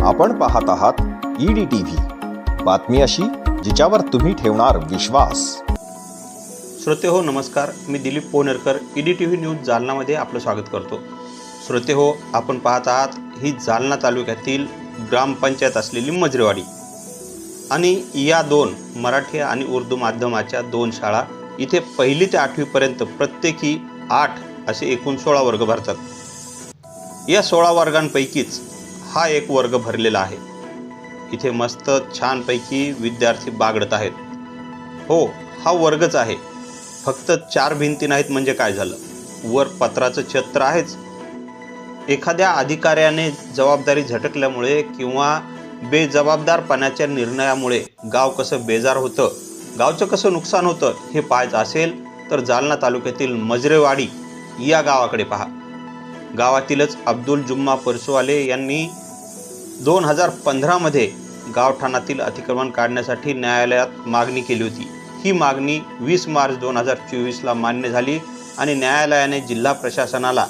आपण पाहत आहात ईडी टीव्ही बातमी अशी जिच्यावर तुम्ही ठेवणार विश्वास. श्रोते हो नमस्कार. मी Dilip Ponerkar ED T V news जालनामध्ये आपलं स्वागत करतो. श्रोते हो आपण पाहत आहात ही जालना तालुक्यातील ग्रामपंचायत असलेली मजरेवाडी. आणि या दोन मराठी आणि उर्दू माध्यमाच्या दोन शाळा इथे पहिली ते आठवीपर्यंत प्रत्येकी आठ असे एकूण सोळा वर्ग भरतात या सोळा वर्गांपैकीच हा एक वर्ग भरलेला आहे. इथे मस्त छानपैकी विद्यार्थी बागडत आहेत. हो हा वर्गच आहे. फक्त चार भिंती नाहीत म्हणजे काय झालं? वर पत्राचं छत्र आहेच. एखाद्या अधिकाऱ्याने जबाबदारी झटकल्यामुळे किंवा बेजबाबदारपणाच्या निर्णयामुळे गाव कसं बेजार होतं गावचं कसं नुकसान होतं हे पाहायचं असेल तर जालना तालुक्यातील मजरेवाडी या गावाकडे पहा. गावातीलच अब्दुल जुम्मा परसुवाले यांनी दोन हजार पंधरामध्ये गावठाणातील अतिक्रमण काढण्यासाठी न्यायालयात मागणी केली होती. ही मागणी वीस मार्च दोन हजार चोवीसला मान्य झाली आणि न्यायालयाने जिल्हा प्रशासनाला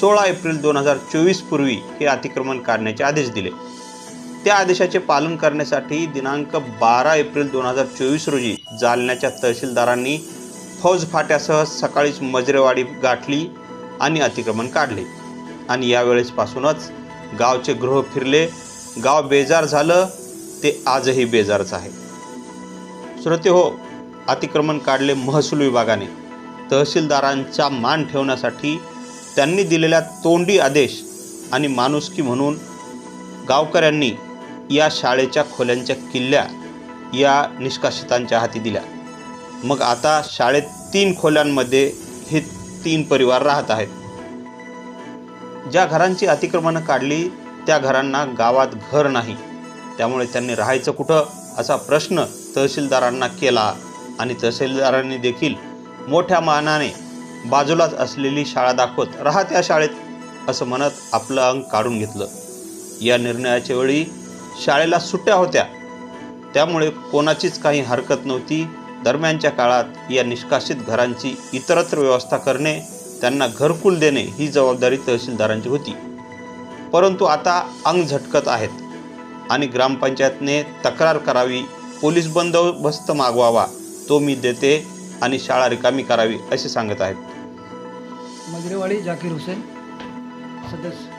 सोळा एप्रिल दोन हजार चोवीस पूर्वी हे अतिक्रमण काढण्याचे आदेश दिले. त्या आदेशाचे पालन करण्यासाठी दिनांक बारा एप्रिल दोन हजार चोवीस रोजी जालन्याच्या तहसीलदारांनी फौज फाट्यासह सकाळीच मजरेवाडी गाठली आणि अतिक्रमण काढले. आणि यावेळेसपासूनच गावचे गृह फिरले गाव बेजार झालं ते आजही बेजारच आहे. श्रोते हो अतिक्रमण काढले महसूल विभागाने. तहसीलदारांचा मान ठेवण्यासाठी त्यांनी दिलेल्या तोंडी आदेश आणि माणुसकी म्हणून गावकऱ्यांनी या शाळेच्या खोल्यांच्या किल्ल्या या निष्कासितांच्या हाती दिल्या. मग आता शाळेत तीन खोल्यांमध्ये हे तीन परिवार राहत आहेत. ज्या घरांची अतिक्रमणं काढली त्या घरांना गावात घर नाही. त्यामुळे त्यांनी राहायचं कुठं? असा प्रश्न तहसीलदारांना केला आणि तहसीलदारांनी देखील मोठ्या मानाने बाजूलाच असलेली शाळा दाखवत राहा त्या शाळेत असं म्हणत आपलं अंग काढून घेतलं. या निर्णयाच्या वेळी शाळेला सुट्ट्या होत्या. त्यामुळे कोणाचीच काही हरकत नव्हती. दरम्यानच्या काळात या निष्कासित घरांची इतरत्र व्यवस्था करणे त्यांना घरकुल देणे ही जबाबदारी तहसीलदारांची होती. परंतु आता अंग झटकत आहेत. आणि ग्रामपंचायतने तक्रार करावी पोलीस बंदोबस्त मागवावा तो मी देते आणि शाळा रिकामी करावी असे सांगत आहेत. मजरेवाड़ी जाकिर हुसैन सदस्य.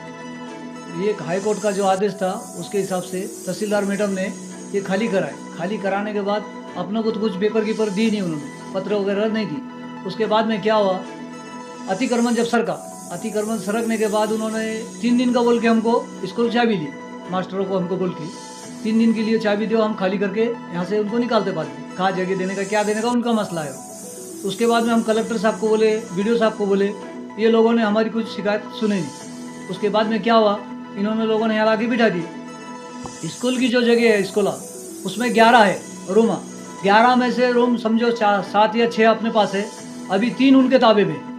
ये एक हाई कोर्ट का जो आदेश था उसके हिसाब से तहसीलदार मैडम ने ये खाली कराए खाली कराने के बाद अपनों को तो कुछ पेपर कीपर दी नहीं उन्होंने. पत्र वगैरह नहीं दी उसके बाद में क्या हुआ? अतिक्रमण जब सरका अतिक्रमण सरकने के बाद उन्होंने तीन दिन का बोल के हमको स्कूल चाबी दी, मास्टरों को हमको बोल के। तीन दिन के लिए चाबी दो हम खाली करके यहाँ से उनको निकालते बाद कहाँ, जगह देने का, क्या देने का, उनका मसला है। उसके बाद में हम कलेक्टर साहब को बोले वीडियो साहब को बोले, ये लोगों ने हमारी कुछ शिकायत सुनी नहीं। उसके बाद में क्या हुआ? इन्होंने लोगों ने यहाँ आके बिठा दी। स्कूल की जो जगह है, स्कूला, उसमें ग्यारह है, रूमा। ग्यारह में से रूम समझो सात या छः अपने पास है। अभी तीन उनके ताबे में।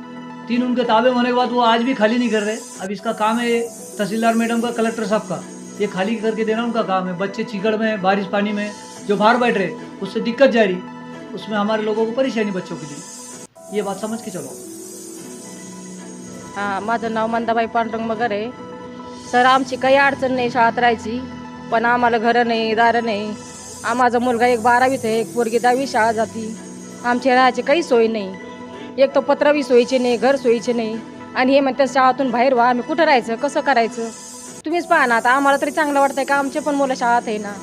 तीन उनके ताबे होने के बाद वो आज भी खाली नहीं कर रहे। अब इसका काम है तहसीलदार मैडम का कलेक्टर साहब का। ये खाली करके देना उनका काम है। बच्चे चिकड़ में बारिश पानी में जो बाहर बैठ रहे उससे दिक्कत जा रही। उसमें हमारे लोगों को परेशानी बच्चों के लिए। ये बात समझ के चलो। हां माझं नाव मंदाबाई पांडुरंग मगर आहे. सर आमची काही अडचण नाही शाळेत राहायची. पण आम्हाला घरं नाही दारं नाही. माझा मुलगा एक बारावीत आहे एक पोरगी दहावी शाळा जाती. आमच्या राहायची काही सोय नाही. एक तर पत्रावी सोयीचे नाही घर सोयीचे नाही. आणि हे म्हणतात शाळातून बाहेर व्हा आम्ही कुठं राहायचं कसं करायचं? तुम्हीच पहा ना आता आम्हाला तरी चांगलं वाटतंय का? आमचे पण मुलं शाळेत आहे ना.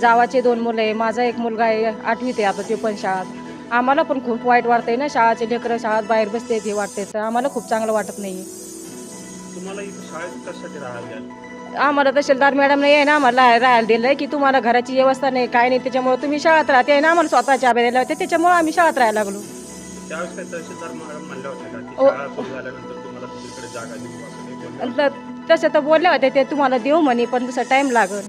जावाचे दोन मुलं आहे माझा एक मुलगा आहे आठवीत आहे आता ते पण शाळेत. आम्हाला पण खूप वाईट वाटतंय ना शाळाचे लेकरं शाळेत बाहेर बसते हे वाटते तर आम्हाला खूप चांगलं वाटत नाही. आम्हाला तहसीलदार मॅडम आहे ना आम्हाला राहायला दिलं की तुम्हाला घराची व्यवस्था नाही काय नाही त्याच्यामुळे तुम्ही शाळेत राहते. ना आम्हाला स्वतःच्या आब्या दिल्या होत्या त्याच्यामुळे आम्ही शाळेत राहायला लागलो. त्यावेळेस काय तहसीलदार मॅडम म्हणल्या होत्या का की ओ. शाळा सुरू झाल्यानंतर तुम्हाला दुसरीकडे जागा देऊ असं काही बोलल्या आणि तर तसं तर बोलल्या होत्या ते तुम्हाला देऊ म्हणे पण तसं टाईम लागल.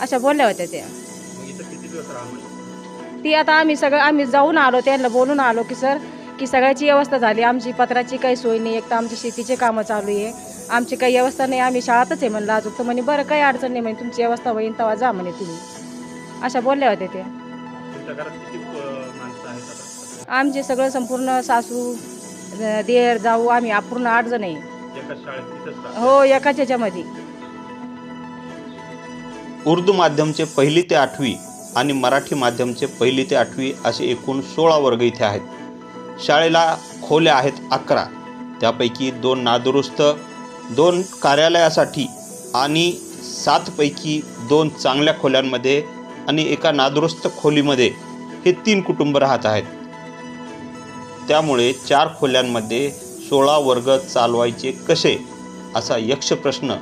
अशा बोलल्या होत्या त्या. मग इथं किती दिवस राहा ती आता आम्ही सगळं आम्ही जाऊन आलो त्यांना बोलून आलो की सर की सगळ्याची व्यवस्था झाली. आमची पत्राची काही सोय नाही एक तर आमची शेतीचे कामं चालू आहे. आमची काही व्यवस्था नाही आम्ही शाळातच आहे म्हणलं अजून. तर म्हणे बरं काही अडचण नाही म्हणे तुमची व्यवस्था होईल तेव्हा जा म्हणे तुम्ही. अशा बोलल्या होत्या त्या. तुमच्या घरात किती अं, माणसं आहेत आता? आमचे सगळं संपूर्ण सासू देर जाऊ आम्ही पूर्ण आठ जण आहे. हो एकाच ह्याच्यामध्ये उर्दू माध्यमचे पहिली ते आठवी आणि मराठी माध्यमचे पहिली ते आठवी असे एकूण सोळा वर्ग इथे आहेत. शाळेला खोल्या आहेत अकरा. त्यापैकी दोन नादुरुस्त दोन कार्यालयासाठी आणि सातपैकी दोन चांगल्या खोल्यांमध्ये आणि एका नादुरुस्त खोलीमध्ये हे तीन कुटुंब राहत आहेत. त्यामुळे चार खोल्यांमध्ये सोळा वर्ग चालवायचे कसे? असा यक्ष प्रश्न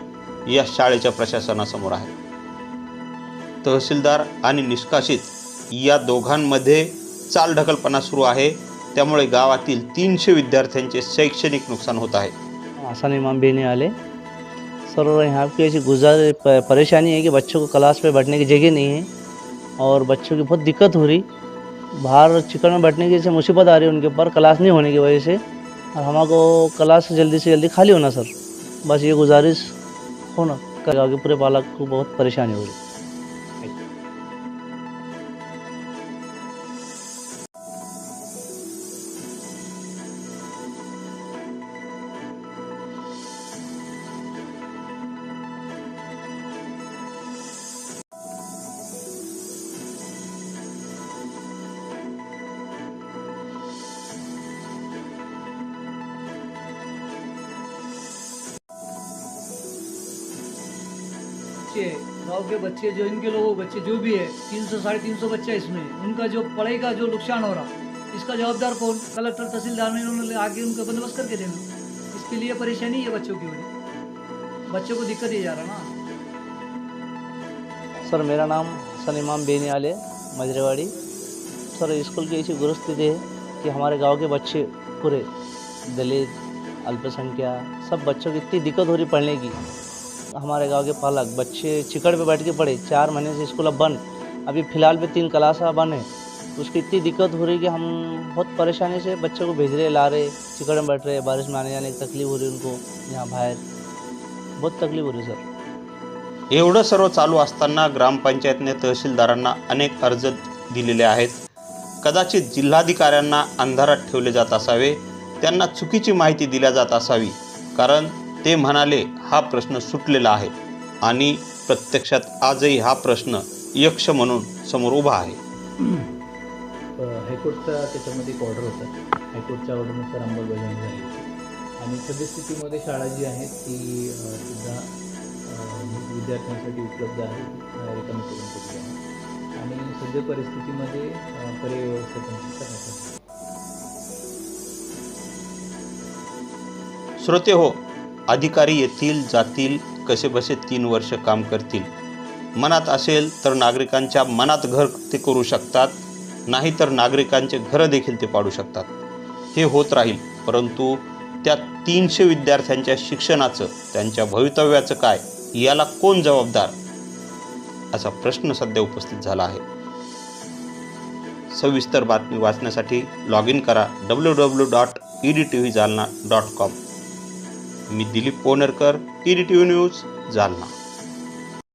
या शाळेच्या प्रशासनासमोर आहे. तहसीलदार आणि निष्कासित या दोघांमध्ये चालढकलपणा सुरू आहे. त्यामुळे गावातील तीनशे विद्यार्थ्यांचे शैक्षणिक नुकसान होत आहे. आसान इमाम आले. सर यहाँ की ऐसी गुजार प- परेशानी है कि बच्चों को क्लास में बैठने की जगह नहीं है और बच्चों की बहुत दिक्कत हो रही। बाहर चिकन में बैठने की जैसे मुसीबत आ रही है उनके ऊपर, क्लास नहीं होने की वजह से। और हमारे क्लास जल्दी से जल्दी खाली होना, सर। बस ये गुजारिश होना। कल आगे पूरे बालक को बहुत परेशानी हो रही बच्चे, गाँव के बच्चे जो, इनके लोगों बच्चे जो भी है, तीन सौ, साढ़े तीन सौ बच्चे इसमें। उनका जो पढ़ाई का जो नुकसान हो रहा, इसका जवाबदार कौन? कलेक्टर, तहसीलदार ने इन्होंने आगे उनका बंदोबस्त करके देना इसके लिए परेशानी है बच्चों की हो रही बच्चों को दिक्कत ही जा रहा ना। सर, मेरा नाम हसन इमाम बेने वाले मजरेवाड़ी। सर, स्कूल की ऐसी गुरुस्थिति है कि हमारे गाँव के बच्चे पूरे दलित अल्पसंख्या सब बच्चों की इतनी दिक्कत हो रही पढ़ने की। हमारे गांव के पालक बच्चे चिकड़ पे बैठ के पढ़े चार महीने से स्कूल अब बंद। अभी फ़िलहाल पे तीन क्लास बंद है। उसकी इतनी दिक्कत हो रही कि हम बहुत परेशानी से बच्चों को भेज रहे ला रहे चिकड़ में बैठ रहे बारिश में आने जाने की तकलीफ हो रही उनको यहाँ बाहर। बहुत तकलीफ हो रही सर। एवढं सर्व चालू असताना ग्रामपंचायतने तहसीलदारांना अनेक अर्ज दिलेले आहेत. कदाचित जिल्हाधिकाऱ्यांना अंधारात ठेवले जात असावे त्यांना चुकीची माहिती दिल्या जात असावी कारण ते म्हणाले हा प्रश्न सुटलेला आहे आणि प्रत्यक्षात आजही हा प्रश्न यक्ष म्हणून समोर उभा आहे. हायकोर्टचा त्याच्यामध्ये एक ऑर्डर होता. हायकोर्टच्या ऑर्डरनुसार अंमलबजावणी झाली आणि सद्यस्थितीमध्ये शाळा जी आहे ती सुद्धा विद्यार्थ्यांसाठी उपलब्ध आहे. रिकामी करून दिली आहे. आणि सद्य परिस्थितीमध्ये पर्याय व्यवस्थापन करण्यात श्रोते हो अधिकारी येतील जातील कसेबसे तीन वर्ष काम करतील. मनात असेल तर नागरिकांच्या मनात घर ते करू शकतात नाहीतर नागरिकांचे घरं देखील ते पाडू शकतात. हे होत राहील परंतु त्या तीनशे विद्यार्थ्यांच्या शिक्षणाचं त्यांच्या भवितव्याचं काय याला कोण जबाबदार? असा प्रश्न सध्या उपस्थित झाला आहे. सविस्तर बातमी वाचण्यासाठी लॉग इन करा W W dot E D T V Jalna dot com मी Dilip Ponarkar T D T V news Jalna.